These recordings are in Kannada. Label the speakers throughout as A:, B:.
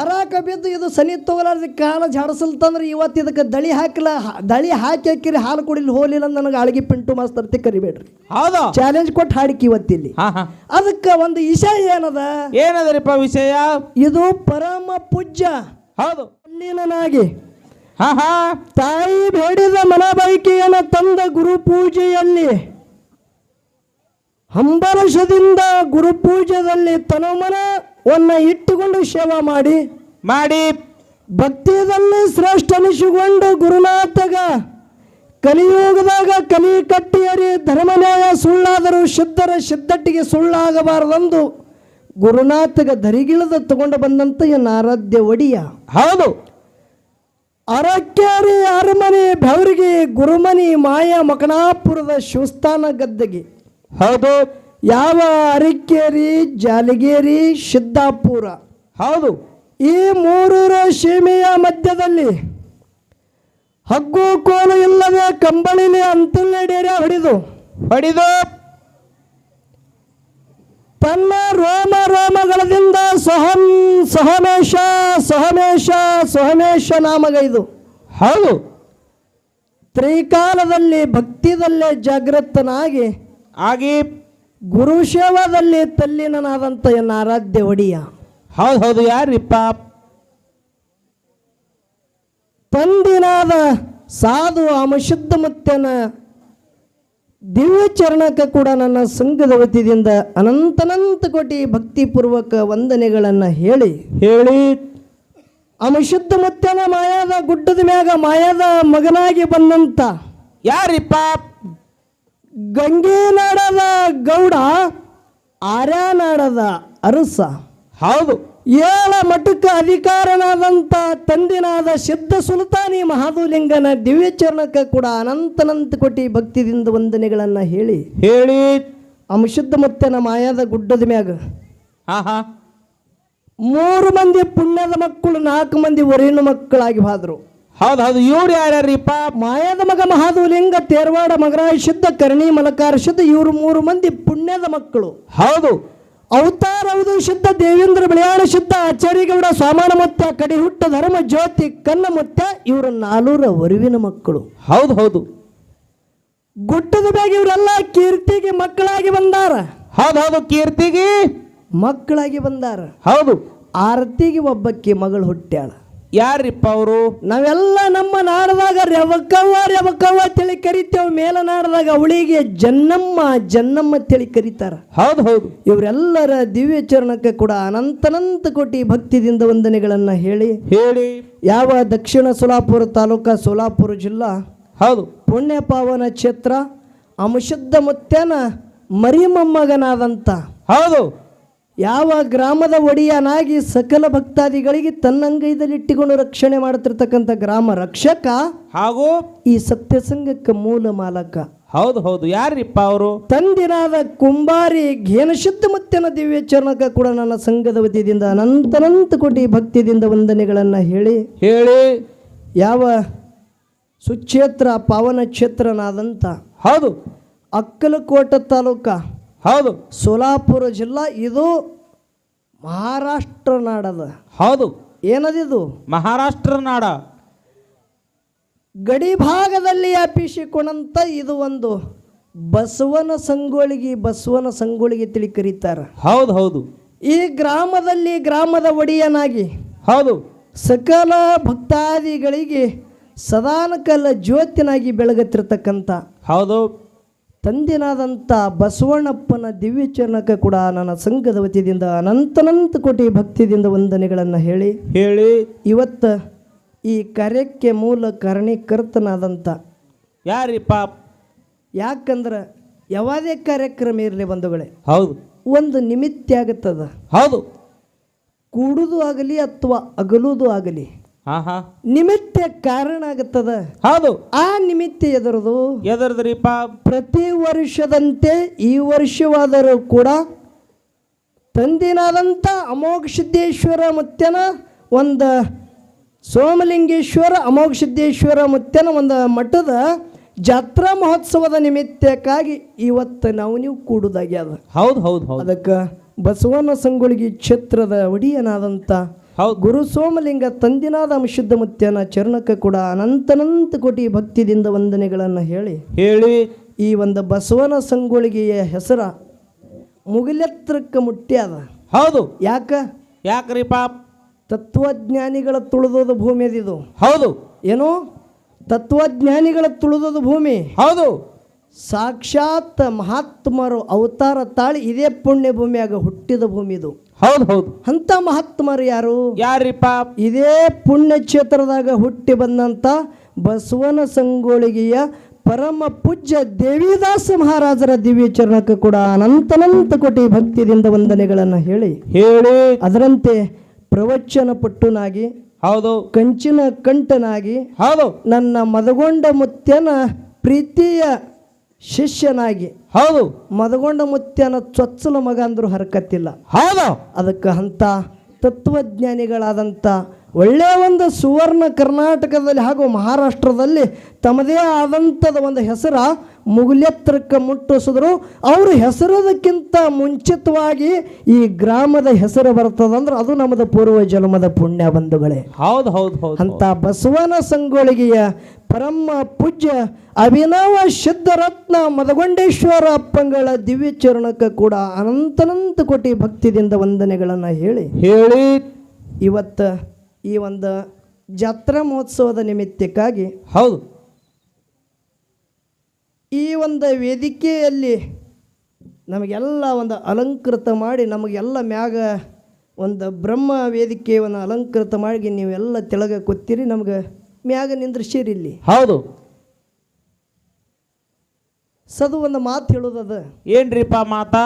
A: ಹರಾಕ ಬಿದ್ದು ಇದು ಸನಿ ತಗೋಲಾರ್ದ ಕಾಲ ಝಾಡಸಲ್ತಂದ್ರೆ ಇವತ್ತು ಇದಕ್ಕೆ ದಳಿ ಹಾಕಿಲ್ಲ ದಳಿ ಹಾಕಿ ಹಾಕಿರಿ ಹಾಲು ಕುಡಿಲಿ ಹೋಲಿಲ್ಲ ನನಗೆ ಅಳಗಿ ಪಿಂಟು ಮಾಸ್ತರ್ತಿ ಕರಿಬೇಡ್ರಿ.
B: ಹೌದಾ?
A: ಚಾಲೆಂಜ್ ಕೊಟ್ಟು ಹಾಡಿಕೆ ಇವತ್ತಿಲ್ಲಿ ಅದಕ್ಕೆ ಒಂದು ವಿಷಯ ಏನದ?
B: ಏನದರಿಪ್ಪ ವಿಷಯ?
A: ಇದು ಪರಮ ಪೂಜ್ಯ.
B: ಹೌದು.
A: ಅಲ್ಲಿನಾಗಿ
B: ಹಾ ಹಾ.
A: ತಾಯಿ ಬೇಡಿದ ಮನಬೈಕೆಯನ್ನು ತಂದ ಗುರು ಪೂಜೆಯಲ್ಲಿ ಹಂಬರಷದಿಂದ ಗುರು ಪೂಜೆಯಲ್ಲಿ ತನುಮನವನ್ನ ಇಟ್ಟುಕೊಂಡು ಸೇವಾ ಮಾಡಿ.
B: ಮಾಡಿ.
A: ಭಕ್ತಿಯದಲ್ಲಿ ಶ್ರೇಷ್ಠ ಅನಿಸಿಕೊಂಡು ಗುರುನಾಥಗ ಕಲಿಯುಗದಾಗ ಕಲಿ ಕಟ್ಟಿಯರಿ ಧರ್ಮನ್ಯಾಯ ಸುಳ್ಳಾದರೂ ಶುದ್ಧರ ಶುದ್ಧಟ್ಟಿಗೆ ಸುಳ್ಳಾಗಬಾರದಂದು ಗುರುನಾಥಗ ಧರಿಗಿಳಿದ ತಗೊಂಡು ಬಂದಂತ ನಾರಾಧ್ಯ ಒಡಿಯ.
B: ಹೌದು.
A: ಅರಕ್ಯಾರಿ ಅರಮನೆ ಬೆವರಿಗೆ ಗುರುಮನಿ ಮಾಯ ಮಕನಾಪುರದ ಶಿವಸ್ಥಾನ ಗದ್ದಗಿ.
B: ಹೌದು.
A: ಯಾವ ಅರಿಕೇರಿ ಜಾಲಗೇರಿ ಸಿದ್ದಾಪುರ
B: ಹೌದು.
A: ಈ ಮೂರೂರ ಸೀಮೆಯ ಮಧ್ಯದಲ್ಲಿ ಹಗ್ಗು ಕೋಲು ಇಲ್ಲದೆ ಕಂಬಳಿಲಿ ಅಂತಲ್ಲೆಡೆರೆ ಹೊಡೆದು
B: ಹೊಡಿದು
A: ತನ್ನ ರೋಮ ರೋಮಗಳದಿಂದ ಸಹಂ ಸಹಮೇಶ ಸಹಮೇಶ ಸಹಮೇಶ ನಾಮಗೈದು.
B: ಹೌದು.
A: ತ್ರಿಕಾಲದಲ್ಲಿ ಭಕ್ತಿದಲ್ಲೇ ಜಾಗೃತನಾಗಿ
B: ಆಗಿ
A: ಗುರುಶೇವದಲ್ಲಿ ತಲ್ಲಿನನಾದಂಥ ಎನ್ನ ಆರಾಧ್ಯ ಒಡಿಯ.
B: ಹೌದು ಹೌದು ಯಾರಿಪ್ಪ
A: ತಂದಿನಾದ ಸಾಧು ಅಮಶುದ್ಧ ಮುತ್ತನ ದಿವ್ಯ ಚರಣಕ್ಕೆ ಕೂಡ ನನ್ನ ಸಂಘದ ವತಿಯಿಂದ ಅನಂತನಂತ ಕೋಟಿ ಭಕ್ತಿಪೂರ್ವಕ ವಂದನೆಗಳನ್ನು ಹೇಳಿ.
B: ಹೇಳಿ.
A: ಅಮಶುದ್ಧ ಮುತ್ತನ ಮಾಯಾದ ಗುಡ್ಡದ ಮ್ಯಾಗ ಮಾಯಾದ ಮಗನಾಗಿ ಬಂದಂತ.
B: ಯಾರಿಪ್ಪ
A: ಗಂಗೆನಾಡದ ಗೌಡ ಆರ್ಯಾನಾಡದ ಅರಸ.
B: ಹೌದು.
A: ಏಳ ಮಠಕ್ಕೆ ಅಧಿಕಾರನಾದಂಥ ತಂದಿನಾದ ಸಿದ್ಧ ಸುಲ್ತಾನಿ ಮಹಾದುಲಿಂಗನ ದಿವ್ಯಚರಣಕ್ಕೆ ಕೂಡ ಅನಂತನಂತ ಕೊಟ್ಟಿ ಭಕ್ತಿದಿಂದ ವಂದನೆಗಳನ್ನು ಹೇಳಿ.
B: ಹೇಳಿ.
A: ಅಂಶುದ್ಧ ನಮ್ಮ ಮಾಯಾದ ಗುಡ್ಡದ ಮ್ಯಾಗ
B: ಹಾ ಹಾ.
A: ಮೂರು ಮಂದಿ ಪುಣ್ಯದ ಮಕ್ಕಳು ನಾಲ್ಕು ಮಂದಿ ವರಿಣ ಮಕ್ಕಳಾಗಿ ಹೋದ್ರು.
B: ಹೌದು ಹೌದು ಇವ್ರು ಯಾರ್ಯಾರೀಪ
A: ಮಾಯಾದ ಮಗ ಮಹಾದುಲಿಂಗ ತೇರ್ವಾಡ ಮಗರಾಯ ಶುದ್ಧ ಕರ್ಣಿ ಮಲಕಾರ ಶುದ್ಧ ಇವರು ಮೂರು ಮಂದಿ ಪುಣ್ಯದ ಮಕ್ಕಳು.
B: ಹೌದು.
A: ಅವತಾರ ಹೌದು ಶುದ್ಧ ದೇವೇಂದ್ರ ಬಿಳಿಯಾಣ ಶುದ್ಧ ಆಚಾರ್ಯಗೌಡ ಸಾಮಾನ ಮುತ್ತ ಕಡಿ ಹುಟ್ಟ ಧರ್ಮ ಜ್ಯೋತಿ ಕನ್ನ ಮುತ್ತ ಇವರ ನಾಲ್ವರ ವರುವಿನ ಮಕ್ಕಳು.
B: ಹೌದು ಹೌದು.
A: ಗುಡ್ಡದ ಬೇಗ ಇವರೆಲ್ಲ ಕೀರ್ತಿಗೆ ಮಕ್ಕಳಾಗಿ ಬಂದಾರ.
B: ಹೌದು ಹೌದು ಕೀರ್ತಿಗೆ
A: ಮಕ್ಕಳಾಗಿ ಬಂದಾರ.
B: ಹೌದು.
A: ಆರತಿಗೆ ಒಬ್ಬಕ್ಕೆ ಮಗಳು ಹುಟ್ಟ್ಯಾಳ.
B: ಯಾರಿಪ್ಪ ಅವರು?
A: ನಾವೆಲ್ಲ ನಮ್ಮ ನಾಡದಾಗ ರೆವಕವ್ವ ರೆವಕವ್ವ ತಿಳಿ ಕರಿತೇವೆ. ಮೇಲ ನಾಡದಾಗ ಅವಳಿಗೆ ಜನ್ನಮ್ಮ ಜನ್ನಮ್ಮ ತಿಳಿ ಕರೀತಾರ.
B: ಹೌದು ಹೌದು.
A: ಇವರೆಲ್ಲರ ದಿವ್ಯ ಚರಣಕ್ಕೆ ಕೂಡ ಅನಂತನಂತ ಕೋಟಿ ಭಕ್ತಿದಿಂದ ವಂದನೆಗಳನ್ನು ಹೇಳಿ
B: ಹೇಳಿ.
A: ಯಾವ ದಕ್ಷಿಣ ಸೋಲಾಪುರ ತಾಲೂಕಾ ಸೋಲಾಪುರ ಜಿಲ್ಲಾ
B: ಹೌದು.
A: ಪುಣ್ಯ ಪಾವನ ಕ್ಷೇತ್ರ ಅಮಶುದ್ಧ ಮುತ್ಯನ ಮರಿಮೊಮ್ಮಗನಾದಂಥ
B: ಹೌದು.
A: ಯಾವ ಗ್ರಾಮದ ಒಡೆಯನಾಗಿ ಸಕಲ ಭಕ್ತಾದಿಗಳಿಗೆ ತನ್ನಂಗೈದಲ್ಲಿಟ್ಟುಕೊಂಡು ರಕ್ಷಣೆ ಮಾಡುತ್ತಿರ್ತಕ್ಕಂಥ ಗ್ರಾಮ ರಕ್ಷಕ
B: ಹಾಗೂ
A: ಈ ಸತ್ಯಸಂಗಕ್ಕೆ ಮೂಲ ಮಾಲಕ.
B: ಹೌದು ಹೌದು. ಯಾರಿಪ್ಪ ಅವರು?
A: ತಂದಿನಾದ ಕುಂಬಾರಿ ಘೇನಶುದ್ಧ ಮತ್ತೆನ ದಿವ್ಯ ಚರಣಕ ಕೂಡ ನನ್ನ ಸಂಘದ ವತಿಯಿಂದ ಅನಂತನಂತ ಕೋಟಿ ಭಕ್ತಿಯಿಂದ ವಂದನೆಗಳನ್ನು ಹೇಳಿ
B: ಹೇಳಿ.
A: ಯಾವ ಸುಕ್ಷೇತ್ರ ಪಾವನ ಕ್ಷೇತ್ರನಾದಂತ
B: ಹೌದು.
A: ಅಕ್ಕಲಕೋಟ ತಾಲೂಕ
B: ಹೌದು.
A: ಸೋಲಾಪುರ ಜಿಲ್ಲಾ ಇದು ಮಹಾರಾಷ್ಟ್ರ ನಾಡದ.
B: ಹೌದು.
A: ಏನದಿದು?
B: ಮಹಾರಾಷ್ಟ್ರ ನಾಡ.
A: ಗಡಿ ಭಾಗದಲ್ಲಿ ವ್ಯಾಪಿಸಿಕೊಂಡಂತ ಇದು ಒಂದು ಬಸವನ ಸಂಗೊಳಿಗೆ ಬಸವನ ಸಂಗೊಳಿಗೆ ತಿಳಿ ಕರೀತಾರ.
B: ಹೌದು ಹೌದು.
A: ಈ ಗ್ರಾಮದಲ್ಲಿ ಗ್ರಾಮದ ಒಡೆಯನಾಗಿ
B: ಹೌದು.
A: ಸಕಲ ಭಕ್ತಾದಿಗಳಿಗೆ ಸದಾನಕಲ ಜ್ಯೋತಿನಾಗಿ ಬೆಳಗತ್ತಿರ್ತಕ್ಕಂಥ
B: ಹೌದು.
A: ತಂದಿನಾದಂಥ ಬಸವಣ್ಣಪ್ಪನ ದಿವ್ಯ ಚರಣಕ್ಕೆ ಕೂಡ ನನ್ನ ಸಂಘದ ವತಿಯಿಂದ ಅನಂತನಂತ ಕೋಟಿ ಭಕ್ತಿಯಿಂದ ವಂದನೆಗಳನ್ನು ಹೇಳಿ
B: ಹೇಳಿ.
A: ಇವತ್ತು ಈ ಕಾರ್ಯಕ್ಕೆ ಮೂಲ ಕಾರಣೀಕರ್ತನಾದಂಥ
B: ಯಾರಿಪ್ಪ?
A: ಯಾಕಂದ್ರೆ ಯಾವುದೇ ಕಾರ್ಯಕ್ರಮ ಇರಲಿ ಬಂಧುಗಳೇ
B: ಹೌದು.
A: ಒಂದು ನಿಮಿತ್ತ ಆಗುತ್ತದ.
B: ಹೌದು.
A: ಕೂಡುದು ಆಗಲಿ ಅಥವಾ ಅಗಲುದು ಆಗಲಿ ನಿಮಿತ್ತ ಕಾರಣ ಆಗುತ್ತದ?
B: ಹೌದು.
A: ಆ ನಿಮಿತ್ತ ಎದುರದು?
B: ಎದುರದ್ರಿಪ್ಪ
A: ಪ್ರತಿ ವರ್ಷದಂತೆ ಈ ವರ್ಷವಾದರೂ ಕೂಡ ತಂದಿನಾದಂಥ ಅಮೋಘ ಸಿದ್ದೇಶ್ವರ ಮುತ್ಯನ ಒಂದು ಸೋಮಲಿಂಗೇಶ್ವರ ಅಮೋಘ ಸಿದ್ದೇಶ್ವರ ಮುತ್ಯನ ಒಂದು ಮಠದ ಜಾತ್ರಾ ಮಹೋತ್ಸವದ ನಿಮಿತ್ತಕ್ಕಾಗಿ ಇವತ್ತು ನಾವು ನೀವು ಕೂಡುದಾಗ್ಯದ.
B: ಹೌದು ಹೌದು ಹೌದು.
A: ಅದಕ್ಕೆ ಬಸವನ ಸಂಗೊಳಗಿ ಕ್ಷೇತ್ರದ ಒಡೆಯನಾದಂಥ
B: ಹೌದು
A: ಗುರು ಸೋಮಲಿಂಗ ತಂದಿನಾದ ಅಂಶುದ್ಧ ಮುತ್ಯನ ಚರಣಕ್ಕೆ ಕೂಡ ಅನಂತನಂತ ಕೋಟಿ ಭಕ್ತಿದಿಂದ ವಂದನೆಗಳನ್ನು ಹೇಳಿ.
B: ಹೇಳಿ.
A: ಈ ಒಂದು ಬಸವನ ಸಂಗೊಳಿಗೆಯ ಹೆಸರ ಮುಗಿಲೆತ್ತರಕ್ಕೆ ಮುಟ್ಟ್ಯಾದ
B: ಹೌದು.
A: ಯಾಕ?
B: ಯಾಕ್ರಿಪ್ಪ
A: ತತ್ವಜ್ಞಾನಿಗಳ ತುಳಿದೋದ ಭೂಮಿ ಅದಿದು
B: ಹೌದು.
A: ಏನು? ತತ್ವಜ್ಞಾನಿಗಳ ತುಳಿದೋದ ಭೂಮಿ.
B: ಹೌದು.
A: ಸಾಕ್ಷಾತ್ ಮಹಾತ್ಮರು ಅವತಾರ ತಾಳಿ ಇದೇ ಪುಣ್ಯ ಭೂಮಿಯಾಗ ಹುಟ್ಟಿದ ಭೂಮಿ ಇದು
B: ಹೌದು ಹೌದು.
A: ಅಂತ ಮಹಾತ್ಮರು ಯಾರು?
B: ಯಾರಿಪ್ಪ
A: ಇದೇ ಪುಣ್ಯ ಕ್ಷೇತ್ರದಾಗ ಹುಟ್ಟಿ ಬಂದಂತ ಬಸವನ ಸಂಗೋಳಿಗೆಯ ಪರಮ ಪೂಜ್ಯ ದೇವಿದಾಸ ಮಹಾರಾಜರ ದಿವ್ಯ ಚರಣಕ್ಕೆ ಕೂಡ ಅನಂತನಂತ ಕೋಟಿ ಭಕ್ತಿಯಿಂದ ವಂದನೆಗಳನ್ನು ಹೇಳಿ.
B: ಹೇಳಿ.
A: ಅದರಂತೆ ಪ್ರವಚನ ಪಟ್ಟುನಾಗಿ
B: ಹೌದು.
A: ಕಂಚಿನ ಕಂಠನಾಗಿ
B: ಹೌದು.
A: ನನ್ನ ಮದಗೊಂಡ ಮುತ್ಯನ ಪ್ರೀತಿಯ ಶಿಷ್ಯನಾಗಿ
B: ಹೌದು.
A: ಮದಗೊಂಡ ಮುತ್ಯನ ಚೊಚ್ಚಲ ಮಗ ಅಂದ್ರೂ ಹರಕತ್ತಿಲ್ಲ.
B: ಹೌದು.
A: ಅದಕ್ಕೆ ಅಂತ ತತ್ವಜ್ಞಾನಿಗಳಾದಂಥ ಒಳ್ಳೆಯ ಒಂದು ಸುವರ್ಣ ಕರ್ನಾಟಕದಲ್ಲಿ ಹಾಗೂ ಮಹಾರಾಷ್ಟ್ರದಲ್ಲಿ ತಮ್ಮದೇ ಆದಂಥದ ಒಂದು ಹೆಸರ ಮುಗುಲೆತ್ತರಕ್ಕೆ ಮುಟ್ಟಿಸಿದ್ರು. ಅವ್ರ ಹೆಸರದಕ್ಕಿಂತ ಮುಂಚಿತವಾಗಿ ಈ ಗ್ರಾಮದ ಹೆಸರು ಬರ್ತದಂದ್ರೆ ಅದು ನಮ್ಮದು ಪೂರ್ವ ಜನ್ಮದ ಪುಣ್ಯ ಬಂಧುಗಳೇ.
B: ಹೌದು ಹೌದು ಹೌದು
A: ಅಂತ ಬಸವನ ಸಂಗೊಳಿಗೆಯ ಪರಮ ಪೂಜ್ಯ ಅಭಿನವ ಸಿದ್ಧರತ್ನ ಮದಗೊಂಡೇಶ್ವರ ಅಪ್ಪಂಗಳ ದಿವ್ಯ ಚರಣಕ್ಕೆ ಕೂಡ ಅನಂತನಂತ ಕೋಟಿ ಭಕ್ತಿದಿಂದ ವಂದನೆಗಳನ್ನು ಹೇಳಿ.
B: ಹೇಳಿ.
A: ಇವತ್ತು ಈ ಒಂದು ಜಾತ್ರಾ ಮಹೋತ್ಸವದ ನಿಮಿತ್ತಕ್ಕಾಗಿ
B: ಹೌದು.
A: ಈ ಒಂದು ವೇದಿಕೆಯಲ್ಲಿ ನಮಗೆಲ್ಲ ಒಂದು ಅಲಂಕೃತ ಮಾಡಿ ನಮಗೆಲ್ಲ ಮ್ಯಾಗ ಒಂದು ಬ್ರಹ್ಮ ವೇದಿಕೆಯನ್ನು ಅಲಂಕೃತ ಮಾಡಿ ನೀವೆಲ್ಲ ತೆಳಗ ಕೂತೀರಿ ನಮ್ಗೆ ಮ್ಯಾಗ ನಿಂದ್ರಿಸಿರಿ ಇಲ್ಲಿ.
B: ಹೌದು.
A: ಸದು ಒಂದು ಮಾತು ಹೇಳೋದದ
B: ಏನ್ರಿಪ್ಪ ಮಾತಾ?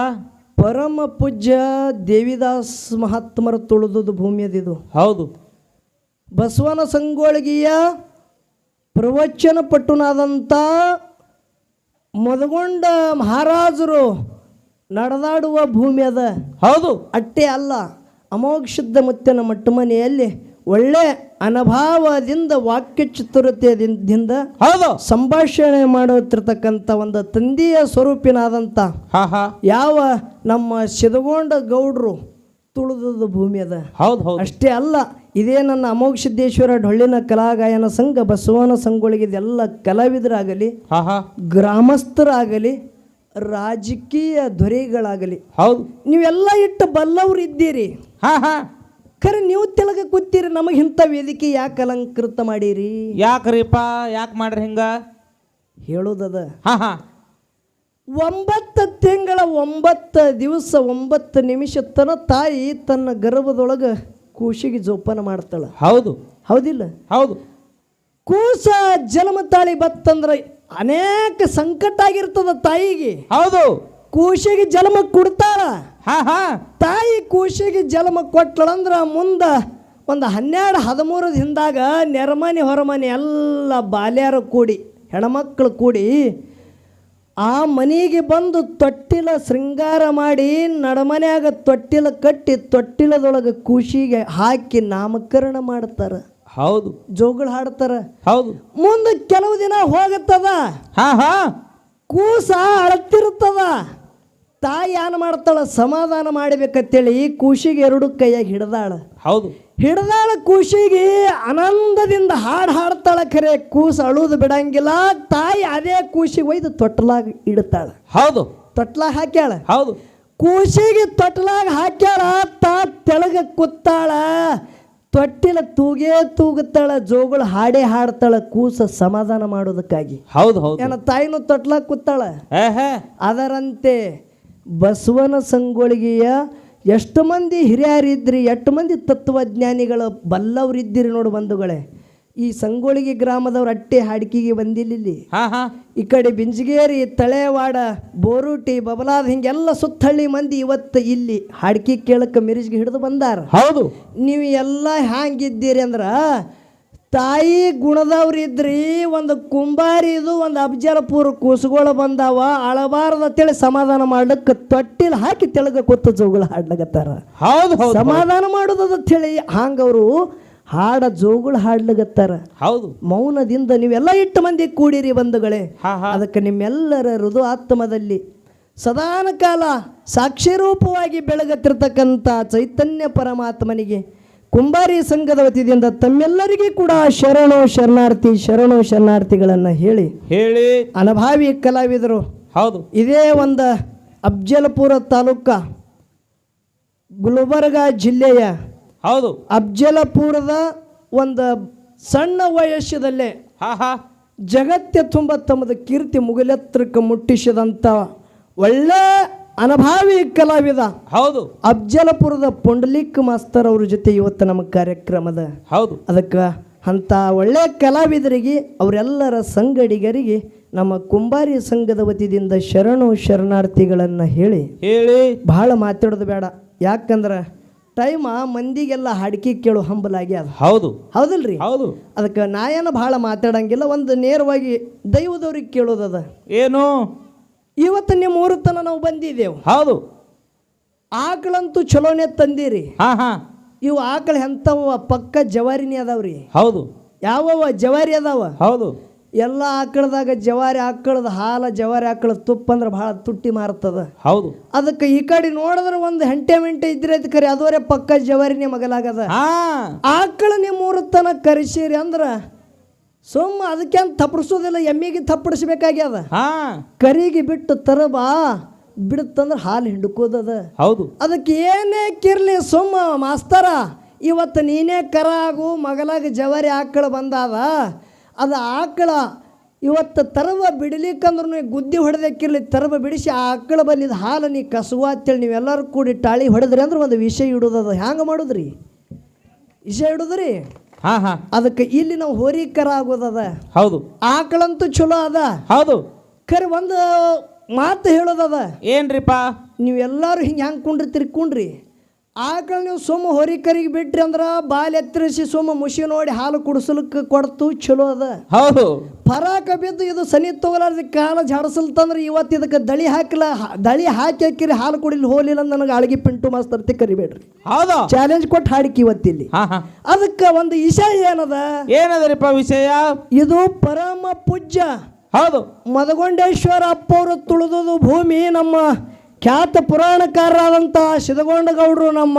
A: ಪರಮ ಪೂಜ್ಯ ದೇವಿದಾಸ್ ಮಹಾತ್ಮರ ತುಳಿದುದು ಭೂಮಿ ಅದಿದು
B: ಹೌದು.
A: ಬಸವನ ಸಂಗೋಳಗಿಯ ಪ್ರವಚನ ಪಟ್ಟುನಾದಂಥ ಮದಗೊಂಡ ಮಹಾರಾಜರು ನಡೆದಾಡುವ ಭೂಮಿ ಅದ.
B: ಹೌದು.
A: ಅಟ್ಟೆ ಅಲ್ಲ ಅಮೋಘ ಮಟ್ಟ ಮಟ್ಟಮನೆಯಲ್ಲಿ ಒಳ್ಳೆ ಅನಭಾವದಿಂದ ವಾಕ್ಯ ಚತುರತೆಯಿಂದ
B: ಹೌದು.
A: ಸಂಭಾಷಣೆ ಮಾಡುತ್ತಿರ್ತಕ್ಕಂಥ ಒಂದು ತಂದೆಯ ಸ್ವರೂಪಿನಾದಂಥ ಯಾವ ನಮ್ಮ ಸಿದಗೊಂಡ ಗೌಡರು ತುಳಿದದ ಭೂಮಿ ಅದ.
B: ಹೌದು ಹೌದು.
A: ಅಷ್ಟೇ ಅಲ್ಲ ಇದೇ ನನ್ನ ಅಮೋಘ ಸಿದ್ದೇಶ್ವರ ಡೊಳ್ಳಿನ ಕಲಾಗಾಯನ ಸಂಘ ಬಸವನ ಸಂಘಗಳಿಗೆ ಇದೆಲ್ಲ ಕಲಾವಿದರಾಗಲಿ ಗ್ರಾಮಸ್ಥರಾಗಲಿ ರಾಜಕೀಯ ದೊರೆಗಳಾಗಲಿ
B: ಹೌದು.
A: ನೀವೆಲ್ಲ ಇಟ್ಟು ಬಲ್ಲವ್ರು ಇದ್ದೀರಿ.
B: ಹಾ ಹಾ.
A: ಖರೆ ನೀವು ತೆಲಗ ಕೂತೀರಿ ನಮಗೆ ಇಂಥ ವೇದಿಕೆ ಯಾಕೆ ಅಲಂಕೃತ ಮಾಡೀರಿ?
B: ಯಾಕ್ರಿಪ್ಪ ಯಾಕೆ ಮಾಡ್ರಿ ಹಿಂಗ?
A: ಹೇಳೋದದ.
B: ಹಾ ಹಾ.
A: ಒಂಬತ್ತು ತಿಂಗಳ ಒಂಬತ್ತು ದಿವಸ ಒಂಬತ್ತು ನಿಮಿಷ ತನ ತಾಯಿ ತನ್ನ ಗರ್ಭದೊಳಗೆ ಕೂಸಿಗೆ ಜೋಪಾನ ಮಾಡ್ತಾಳ.
B: ಹೌದು.
A: ಹೌದಿಲ್ಲ?
B: ಹೌದು.
A: ಕೂಸ ಜನ್ಮ ತಾಳಿ ಬತ್ತಂದ್ರೆ ಅನೇಕ ಸಂಕಟ ಆಗಿರ್ತದ ತಾಯಿಗೆ.
B: ಹೌದು.
A: ಕೂಸಿಗೆ ಜನ್ಮ ಕೊಡ್ತಾಳ.
B: ಹಾ ಹಾ.
A: ತಾಯಿ ಕೂಸಿಗೆ ಜನ್ಮ ಕೊಟ್ಟಳಂದ್ರ ಮುಂದೆ ಒಂದು ಹನ್ನೆರಡು ಹದಿಮೂರು ದಿನದಾಗ ನೆರಮನೆ ಹೊರಮನೆ ಎಲ್ಲ ಬಾಲ್ಯಾರು ಕೂಡಿ ಹೆಣ್ಮಕ್ಳು ಕೂಡಿ ಆ ಮನೆಗೆ ಬಂದು ತೊಟ್ಟಿಲ ಶೃಂಗಾರ ಮಾಡಿ ನಡಮನ್ಯಾಗ ತೊಟ್ಟಿಲ ಕಟ್ಟಿ ತೊಟ್ಟಿಲದೊಳಗೆ ಕೂಸಿಗೆ ಹಾಕಿ ನಾಮಕರಣ ಮಾಡ್ತಾರೆ.
B: ಹೌದು.
A: ಜೋಗಳು ಹಾಡ್ತಾರ.
B: ಹೌದು.
A: ಮುಂದೆ ಕೆಲವು ದಿನ ಹೋಗುತ್ತದ.
B: ಹಾ ಹಾ.
A: ಕೂಸ ಅಳತಿರ್ತದ ತಾಯಿ ಏನ್ ಮಾಡ್ತಾಳ? ಸಮಾಧಾನ ಮಾಡ್ಬೇಕಂತೇಳಿ ಕೂಸಿಗೆ ಎರಡು ಕೈಯಾಗಿ ಹಿಡ್ದಾಳ.
B: ಹೌದು.
A: ಹಿಡ್ದಾಳ ಕೂಸಿಗೆ ಆನಂದದಿಂದ ಹಾಡು ಹಾಡ್ತಾಳ ಖರೆ ಕೂಸ ಅಳುದು ಬಿಡಂಗಿಲ್ಲ. ತಾಯಿ ಅದೇ ಕೂಸಿಗೆ ಒಯ್ದು ತೊಟ್ಲಾಗ ಇಡ್ತಾಳ.
B: ಹೌದು.
A: ತೊಟ್ಲಾಗ ಹಾಕ್ಯಾಳ.
B: ಹೌದು.
A: ಕೂಸಿಗೆ ತೊಟ್ಲಾಗ ಹಾಕ್ಯಾಳ ತಾ ತೆಳಗ ಕೂತಾಳ. ತೊಟ್ಟಿಲ ತೂಗೇ ತೂಗುತ್ತಾಳ ಜೋಗಳು ಹಾಡೇ ಹಾಡ್ತಾಳ ಕೂಸ ಸಮಾಧಾನ ಮಾಡೋದಕ್ಕಾಗಿ.
B: ಹೌದು ಹೌದು.
A: ಏನ ತಾಯಿನೂ ತೊಟ್ಲಾಗ ಕೂತಾಳ? ಅದರಂತೆ ಬಸವನ ಸಂಗೊಳಿಗೆಯ ಎಷ್ಟು ಮಂದಿ ಹಿರಿಯರಿದ್ರಿ ಎಷ್ಟು ಮಂದಿ ತತ್ವಜ್ಞಾನಿಗಳು ಬಲ್ಲವರಿದ್ದೀರಿ ನೋಡು ಬಂಧುಗಳೇ. ಈ ಸಂಗೊಳಿಗೆ ಗ್ರಾಮದವ್ರು ಅಟ್ಟೆ ಹಾಡಿಕೆಗೆ ಬಂದಿಲ್ಲ ಇಲ್ಲಿ
B: ಹಾ ಹಾ.
A: ಈ ಕಡೆ ಬಿಂಜಗೇರಿ ತಳೆವಾಡ ಬೋರುಟಿ ಬಬಲಾದ ಹಿಂಗೆಲ್ಲ ಸುತ್ತಹಳ್ಳಿ ಮಂದಿ ಇವತ್ತು ಇಲ್ಲಿ ಹಾಡಿಕೆ ಕೇಳಕ್ಕೆ ಮಿರಿಜ್ಗೆ ಹಿಡಿದು ಬಂದಾರ.
B: ಹೌದು.
A: ನೀವು ಎಲ್ಲ ಹ್ಯಾಂಗಿದ್ದೀರಿ ಅಂದ್ರೆ ತಾಯಿ ಗುಣದವ್ರು ಇದ್ರಿ ಒಂದು ಕುಂಬಾರಿದು ಒಂದು ಅಬ್ಜಲಪುರ ಕೂಸುಗಳು ಬಂದಾವ ಅಳಬಾರದ ತಿಳಿ ಸಮಾಧಾನ ಮಾಡ್ಲಿಕ್ಕೆ ತೊಟ್ಟಿಲ್ ಹಾಕಿ ತೆಳಗ ಕೂತು ಜೋಗುಳ ಹಾಡ್ಲಗತ್ತಾರ
B: ಹೌದು ಹೌದು
A: ಸಮಾಧಾನ ಮಾಡೋದು ಹೇಳಿ ಹಾಂಗವರು ಹಾಡ ಜೋಗುಳ ಹಾಡ್ಲಗತ್ತಾರ
B: ಹೌದು.
A: ಮೌನದಿಂದ ನೀವೆಲ್ಲ ಇಟ್ಟು ಮಂದಿ ಕೂಡಿರಿ ಬಂಧುಗಳೇ. ಅದಕ್ಕೆ ನಿಮ್ಮೆಲ್ಲರ ಹೃದು ಆತ್ಮದಲ್ಲಿ ಸದಾನ ಕಾಲ ಸಾಕ್ಷಿರೂಪವಾಗಿ ಬೆಳಗತ್ತಿರ್ತಕ್ಕಂಥ ಚೈತನ್ಯ ಪರಮಾತ್ಮನಿಗೆ ಕುಂಬಾರಿ ಸಂಘದ ವತಿಯಿಂದ ತಮ್ಮೆಲ್ಲರಿಗೂ ಕೂಡ ಶರಣು ಶರಣಾರ್ಥಿ ಶರಣು ಶರಣಾರ್ಥಿಗಳನ್ನು ಹೇಳಿ.
B: ಹೇಳಿ.
A: ಅನಭಾವಿ ಕಲಾವಿದರು
B: ಹೌದು.
A: ಇದೇ ಒಂದು ಅಬ್ಜಲ್ಪುರ ತಾಲೂಕ ಗುಲ್ಬರ್ಗ ಜಿಲ್ಲೆಯ
B: ಹೌದು.
A: ಅಬ್ಜಲಪುರದ ಒಂದು ಸಣ್ಣ ವಯಸ್ಸದಲ್ಲೇ ಜಗತ್ತೆ ತುಂಬ ತಮ್ಮದ ಕೀರ್ತಿ ಮುಗಿಲೆತ್ರಕ್ಕೆ ಮುಟ್ಟಿಸಿದಂಥ ಒಳ್ಳೆ ಅನಭಾವಿ ಕಲಾವಿದ.
B: ಹೌದು.
A: ಅಫ್ಜಲಪುರದ ಪುಂಡಲಿಕ್ ಮಾಸ್ತರ್ ಅವ್ರ ಜೊತೆ ಇವತ್ತು ನಮ್ಮ ಕಾರ್ಯಕ್ರಮದ.
B: ಹೌದು.
A: ಅದಕ್ಕೆ ಅಂಥ ಒಳ್ಳೆ ಕಲಾವಿದರಿಗೆ ಅವರೆಲ್ಲರ ಸಂಗಡಿಗರಿಗೆ ನಮ್ಮ ಕುಂಬಾರಿ ಸಂಘದ ವತಿಯಿಂದ ಶರಣು ಶರಣಾರ್ಥಿಗಳನ್ನು ಹೇಳಿ.
B: ಹೇಳಿ.
A: ಬಹಳ ಮಾತಾಡೋದು ಬೇಡ. ಯಾಕಂದ್ರೆ ಟೈಮ ಮಂದಿಗೆಲ್ಲ ಹಾಡಿಕೆ ಕೇಳೋ ಹಂಬಲಾಗಿ ಅದು
B: ಹೌದು.
A: ಹೌದಲ್ರಿ?
B: ಹೌದು.
A: ಅದಕ್ಕೆ ನಾಯನ ಭಾಳ ಮಾತಾಡಂಗಿಲ್ಲ ಒಂದು ನೇರವಾಗಿ ದೈವದವ್ರಿಗೆ ಕೇಳೋದದ.
B: ಏನು?
A: ಇವತ್ತು ನಿಮ್ಮ ಊರ ತನ ನಾವು ಬಂದಿದ್ದೇವೆ.
B: ಹೌದು.
A: ಆಕಳಂತೂ ಚಲೋನೆ ತಂದಿರಿ.
B: ಹಾ ಹಾ.
A: ಇವು ಆಕಳು ಎಂಥವ ಪಕ್ಕ ಜವಾರಿನೇ ಅದಾವ್ರಿ.
B: ಹೌದು.
A: ಯಾವವ ಜವಾರಿ ಅದಾವ.
B: ಹೌದು.
A: ಎಲ್ಲ ಆಕಳದಾಗ ಜವಾರಿ ಆಕಳದ ಹಾಲ ಜವಾರಿ ಆಕಳ ತುಪ್ಪ ಅಂದ್ರೆ ಭಾಳ ತುಟ್ಟಿ ಮಾರ್ತದ.
B: ಹೌದು.
A: ಅದಕ್ಕೆ ಈ ಕಡೆ ನೋಡಿದ್ರೆ ಒಂದು ಹೆಂಟೆ ಮೆಂಟೆ ಇದ್ರೆ ಅದು ಕರಿ ಅದವರೆ ಪಕ್ಕ ಜವಾರಿನೇ ಮಗಲಾಗದ. ಆಕಳ ನಿಮ್ಮ ಊರ ತನ ಕರೆಸಿರಿ ಅಂದ್ರೆ ಸುಮ್ಮ ಅದಕ್ಕೇನು ತಪ್ಪಡಿಸೋದಿಲ್ಲ ಎಮ್ಮಿಗೆ ತಪ್ಪಡಿಸ್ಬೇಕಾಗ್ಯದ
B: ಹಾ.
A: ಕರಿಗೆ ಬಿಟ್ಟು ತರಬಾ ಬಿಡುತ್ತಂದ್ರೆ ಹಾಲು ಹಿಂಡುಕೋದದ
B: ಹೌದು.
A: ಅದಕ್ಕೆ ಏನೇ ಕಿರ್ಲಿ ಸುಮ್ಮ ಮಾಸ್ತರ ಇವತ್ತು ನೀನೇ ಕರ ಆಗು ಮಗಲಾಗ ಜವಾರಿ ಆಕಳ ಬಂದಾವ ಅದು ಆಕಳ ಇವತ್ತು ತರವ ಬಿಡಲಿಕ್ಕಂದ್ರೂ ನೀ ಗುದ್ದಿ ಹೊಡೆದಕ್ಕಿರ್ಲಿ ತರವ ಬಿಡಿಸಿ ಆ ಆಕಳ ಬಲ್ಲಿದ ಹಾಲು ನೀ ಕಸುವ ಅಂತೇಳಿ ನೀವೆಲ್ಲರೂ ಕೂಡಿ ಟಾಳಿ ಹೊಡೆದ್ರಿ ಅಂದ್ರೆ ಒಂದು ವಿಷಯ ಇಡೋದದ. ಹ್ಯಾಂಗೆ ಮಾಡುದ್ರಿ? ವಿಷಯ ಇಡೋದ್ರಿ?
B: ಹಾ ಹಾ.
A: ಅದಕ್ಕೆ ಇಲ್ಲಿ ನಾವು ಹೋರಿ ಕರ ಆಗೋದದ
B: ಹೌದು.
A: ಆಕಳಂತೂ ಚಲೋ ಅದ.
B: ಹೌದು.
A: ಖರೆ ಒಂದು ಮಾತು ಹೇಳೋದದ.
B: ಏನ್ರಿಪ್ಪ
A: ನೀವೆಲ್ಲರೂ ಹಿಂಗೆ ಹೆಂಗೆ ಕುಂಡ್ರಿ ಕುಂಡ್ರಿ ಆಕಳ ನೀವು ಸುಮ್ಮ ಹೊರಿ ಕರಿಗೆ ಬಿಟ್ರಿ ಅಂದ್ರೆ ಬಾಲ್ ಎತ್ತರಿಸಿ ಸುಮ್ಮ ಮುಷಿ ನೋಡಿ ಹಾಲು ಕುಡಿಸಲಿಕ್ಕೆ ಕೊಡ್ತು ಚಲೋ ಅದ.
B: ಹೌದು.
A: ಪರಾಕ ಬಿದ್ದು ಇದು ಸನಿ ತಗೋಲಾರ್ದ ಕಾಲ ಜಾಡಸಲ್ತಂದ್ರೆ ಇವತ್ತು ಇದಕ್ಕೆ ದಳಿ ಹಾಕಿಲ್ಲ ದಳಿ ಹಾಕಿ ಹಾಕಿರಿ ಹಾಲು ಕುಡಿಲಿ ಹೋಲಿಲ್ಲ ನನಗೆ ಅಳಗಿ ಪಿಂಟು ಮಾಸ್ತರ್ತಿ ಕರಿಬೇಡ್ರಿ.
B: ಹೌದು.
A: ಚಾಲೆಂಜ್ ಕೊಟ್ಟು ಹಾಡಿಕೆ ಇವತ್ತಿಲ್ಲಿ ಅದಕ್ಕೆ ಒಂದು ವಿಷಯ ಏನದ?
B: ಏನದರಿಪ್ಪ ವಿಷಯ?
A: ಇದು ಪರಮ ಪೂಜ್ಯ
B: ಹೌದು.
A: ಮದಗೊಂಡೇಶ್ವರ ಅಪ್ಪವರು ತುಳಿದು ಭೂಮಿ ನಮ್ಮ ಖ್ಯಾತ ಪುರಾಣಕಾರರಾದಂಥ ಸಿದಗೊಂಡಗೌಡರು ನಮ್ಮ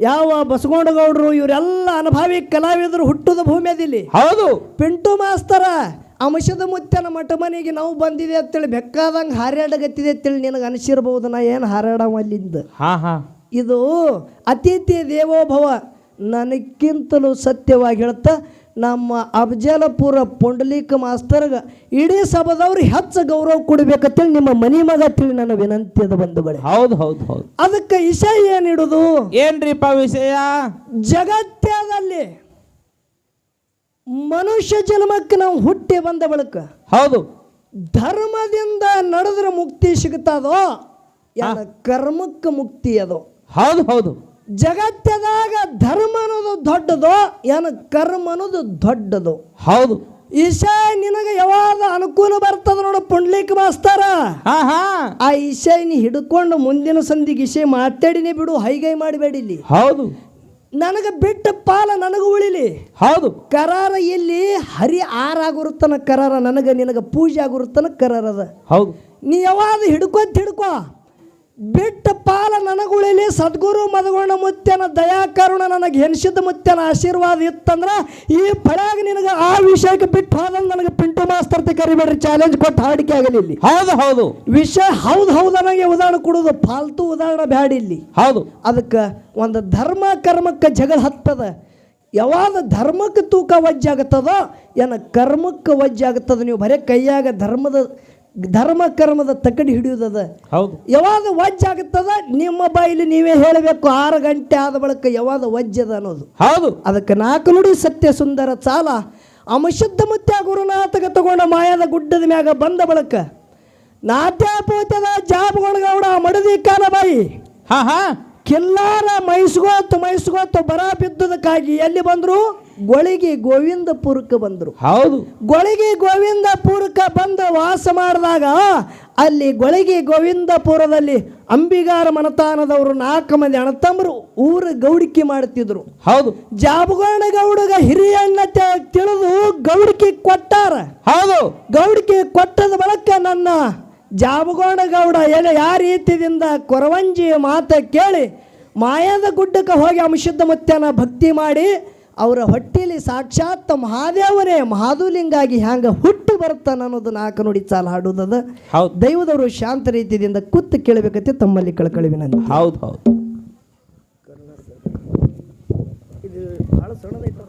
A: ಯಾವ ಬಸಗೊಂಡಗೌಡರು ಇವರೆಲ್ಲ ಅನುಭವಿ ಕಲಾವಿದರು ಹುಟ್ಟುದ ಭೂಮಿ ಅದಿಲ್ಲಿ
B: ಹೌದು.
A: ಪಿಂಟು ಮಾಸ್ತರ ಅಂಶದ ಮುತ್ತನ ಮಠ ಮನೆಗೆ ನಾವು ಬಂದಿದೆ ಅಂತೇಳಿ ಬೆಕ್ಕಾದಂಗೆ ಹಾರಾಡಗತ್ತಿದೆ ಅಂತೇಳಿ ನಿನಗೆ ಅನಿಸಿರ್ಬೋದು ನಾ ಏನು ಹಾರಾಡವ ಅಲ್ಲಿಂದ?
B: ಹಾ ಹಾ.
A: ಇದು ಅತಿಥಿ ದೇವೋಭವ ನನಕ್ಕಿಂತಲೂ ಸತ್ಯವಾಗಿ ಹೇಳ್ತಾ ನಮ್ಮ ಅಫಜಲಪುರ ಪುಂಡಲೀಕ ಮಾಸ್ತರ್ಗೆ ಇಡೀ ಸಭದವ್ರು ಹೆಚ್ಚು ಗೌರವ ಕೊಡ್ಬೇಕಂತೇಳಿ ನಿಮ್ಮ ಮನಿ ಮಗ ತಿಳಿ ನನ್ನ ವಿನಂತಿ ಅದ ಬಂಧುಗಳೇ.
B: ಹೌದು ಹೌದು ಹೌದು.
A: ಅದಕ್ಕೆ ವಿಷಯ ಏನಿಡುದು?
B: ಏನ್ರಿಪ್ಪ ವಿಷಯ?
A: ಜಗತ್ತದಲ್ಲಿ ಮನುಷ್ಯ ಜನ್ಮಕ್ಕೆ ನಾವು ಹುಟ್ಟಿ ಬಂದ ಬಳಿಕ
B: ಹೌದು.
A: ಧರ್ಮದಿಂದ ನಡೆದ್ರೆ ಮುಕ್ತಿ ಸಿಗುತ್ತದೋ? ಯಾರ ಕರ್ಮಕ್ಕೆ ಮುಕ್ತಿ ಅದು.
B: ಹೌದು ಹೌದು.
A: ಜಗತ್ತದಾಗ ಧರ್ಮ ಅನ್ನೋದು ದೊಡ್ಡದು ಏನು ಕರ್ಮ ಅನ್ನೋದು ದೊಡ್ಡದು?
B: ಹೌದು.
A: ಈಶಾ ನಿನಗೆ ಯಾವಾಗ ಅನುಕೂಲ ಬರ್ತದ ನೋಡು ಪುಂಡ್ಲಿಕ್ ಮಾಸ್ತಾರ? ಆ ಈಶಾ ನೀ ಹಿಡ್ಕೊಂಡು ಮುಂದಿನ ಸಂದಿಗೆ ಈಶೆ ಮಾತಾಡಿನೇ ಬಿಡು ಹೈಗೈ ಮಾಡಬೇಡಿ ಇಲ್ಲಿ.
B: ಹೌದು.
A: ನನಗೆ ಬಿಟ್ಟ ಪಾಲ ನನಗೆ ಉಳಿಲಿ.
B: ಹೌದು.
A: ಕರಾರ ಇಲ್ಲಿ ಹರಿ ಆರಾಗುರುತ್ತನ ಕರಾರ ನನಗೆ ನಿನಗೆ ಪೂಜೆ ಆಗುರುತ್ತನ ಕರಾರದ. ಅದ
B: ಹೌದು.
A: ನೀ ಯಾವಾಗ ಹಿಡ್ಕೊಂತ ಹಿಡ್ಕೋ. ಬಿಟ್ಟ ಪಾಲ ನನಗುಳಿಲಿ ಸದ್ಗುರು ಮದಗುಣ ಮುತ್ಯನ ದಯಾಕರುಣ ನನಗೆ ಹೆನ್ಸಿದ ಮುತ್ಯನ ಆಶೀರ್ವಾದ ಇತ್ತಂದ್ರ ಈ ಪಡ್ಯಾಗ ನಿನಗೆ ಆ ವಿಷಯಕ್ಕೆ ಬಿಟ್ಟು ಹೋದಂಗೆ ನನಗೆ ಪಿಂಟು ಮಾಸ್ತರ್ ಕರಿಬೇಡ್ರಿ ಚಾಲೆಂಜ್ ಕೊಟ್ಟು ಹಾಡಿಕೆ ಆಗಲಿ ಇಲ್ಲಿ.
B: ಹೌದು ಹೌದು.
A: ವಿಷಯ ಹೌದು ಹೌದು ನನಗೆ ಉದಾಹರಣೆ ಕೊಡೋದು ಫಾಲ್ತು ಉದಾಹರಣೆ ಬ್ಯಾಡ ಇಲ್ಲಿ.
B: ಹೌದು.
A: ಅದಕ್ಕೆ ಒಂದು ಧರ್ಮ ಕರ್ಮಕ್ಕೆ ಜಗಳ ಹತ್ತದ. ಯಾವಾಗ ಧರ್ಮಕ್ಕೆ ತೂಕ ವಜ್ಜಾಗುತ್ತದೋ ಏನ ಕರ್ಮಕ್ಕೆ ವಜ್ಜಾಗುತ್ತದ ನೀವು ಬರೀ ಕೈಯಾಗ ಧರ್ಮದ ಧರ್ಮ ಕರ್ಮದ ತಕಡಿ ಹಿಡಿಯೋದದ
B: ಹೌದು.
A: ಯಾವಾಗ ವಜ್ಜಾಗುತ್ತದ ನಿಮ್ಮ ಬಾಯಿಲಿ ನೀವೇ ಹೇಳಬೇಕು ಆರು ಗಂಟೆ ಆದ ಬಳಿಕ ಯಾವಾಗ ವಜ್ಜದ ಅನ್ನೋದು.
B: ಹೌದು.
A: ಅದಕ್ಕೆ ನಾಲ್ಕು ನುಡಿ ಸತ್ಯ ಸುಂದರ ಚಾಲ ಅಮಶುದ್ಧ ಮುತ್ಯ ಗುರುನಾಥಗ ತಗೊಂಡ ಮಾಯದ ಗುಡ್ಡದ ಮ್ಯಾಗ ಬಂದ ಬಳಕ ನಾಟ್ಯಾಪೋತ್ಯದ ಜಾಬ್ಗೊಳಗೌಡ ಮಡದಿ ಕಾಲಬಾಯಿ
B: ಹಾ ಹಾ.
A: ಕಿಲ್ಲಾರ ಮೈಸ್ಗೋತು ಮೈಸ್ಗೋತು ಬರ ಬಿದ್ದದಕ್ಕಾಗಿ ಎಲ್ಲಿ ಬಂದ್ರು? ಗೊಳಿಗೆ ಗೋವಿಂದಪುರಕ್ಕೆ ಬಂದರು.
B: ಹೌದು.
A: ಗೊಳಿಗೆ ಗೋವಿಂದಪುರಕ್ಕೆ ಬಂದು ವಾಸ ಮಾಡಿದಾಗ ಅಲ್ಲಿ ಗೊಳಿಗೆ ಗೋವಿಂದಪುರದಲ್ಲಿ ಅಂಬಿಗಾರ ಮನತಾನದವರು ನಾಲ್ಕು ಮಂದಿ ಅಣತಂಬರು ಊರ ಗೌಡಿಕೆ ಮಾಡುತ್ತಿದ್ರು
B: ಹೌದು.
A: ಜಾಬಗೋಣ ಗೌಡಗ ಹಿರಿಯಣ್ಣ ತ- ತಿಳಿದು ಗೌಡಿಕೆ ಕೊಟ್ಟಾರ.
B: ಹೌದು.
A: ಗೌಡಿಕೆ ಕೊಟ್ಟದ ಬಳಕ ನನ್ನ ಜಾಬಗೋಣ ಗೌಡ ಎಲೆ ಯಾವ ರೀತಿಯಿಂದ ಕೊರವಂಜಿ ಮಾತ ಕೇಳಿ ಮಾಯದ ಗುಡ್ಡಕ್ಕೆ ಹೋಗಿ ಅಂಶುದ್ಧ ಮುತ್ಯನ ಭಕ್ತಿ ಮಾಡಿ ಅವರ ಹೊಟ್ಟೆಯಲ್ಲಿ ಸಾಕ್ಷಾತ್ ಮಹಾದೇವನೇ ಮಹಾದುಲಿಂಗಾಗಿ ಹ್ಯಾಂಗ ಹುಟ್ಟು ಬರ್ತಾನ ಅನ್ನೋದು ನಾಲ್ಕು ನೋಡಿ ಸಾಲ ಹಾಡುದದ.
B: ಹೌದು.
A: ದೈವದವರು ಶಾಂತ ರೀತಿಯಿಂದ ಕೂತು ಕೇಳಬೇಕಂತೆ ತಮ್ಮಲ್ಲಿ ಕಳ್ಕಳಿ ವಿನಂತಿ
B: ಹೌದು ಹೌದು.
A: ಇದು ಬಹಳ ಸಣ್ಣದೈತೆ